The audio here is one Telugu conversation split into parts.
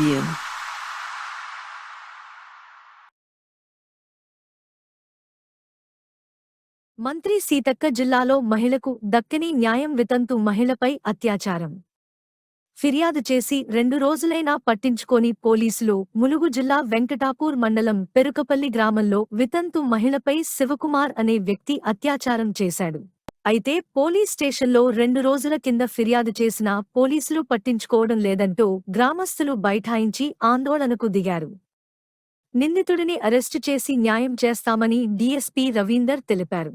you. మంత్రి సీతక్క జిల్లాలో మహిళకు దక్కని న్యాయం వితంతు మహిళపై అత్యాచారం ఫిర్యాదు చేసి రెండు రోజులైనా పట్టించుకోని పోలీసులు ములుగు జిల్లా వెంకటాపూర్ మండలం పెరుకపల్లి గ్రామంలో వితంతు మహిళపై శివకుమార్ అనే వ్యక్తి అత్యాచారం చేశాడు అయితే పోలీస్ స్టేషన్లో రెండు రోజుల కింద ఫిర్యాదు చేసినా పోలీసులు పట్టించుకోవడం లేదంటూ గ్రామస్తులు బైఠాయించి ఆందోళనకు దిగారు. నిందితుడిని అరెస్టు చేసి న్యాయం చేస్తామని డీఎస్పీ రవీందర్ తెలిపారు.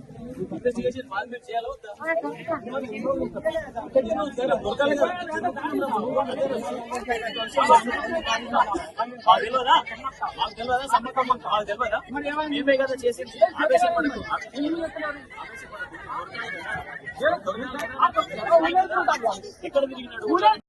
చేయాలో తెలియదా మాకు తెలియదా. సమ్మతం మాకు తెలియదా మేమే కదా ఆవేశపడకు ఎక్కడ తిరిగినాడు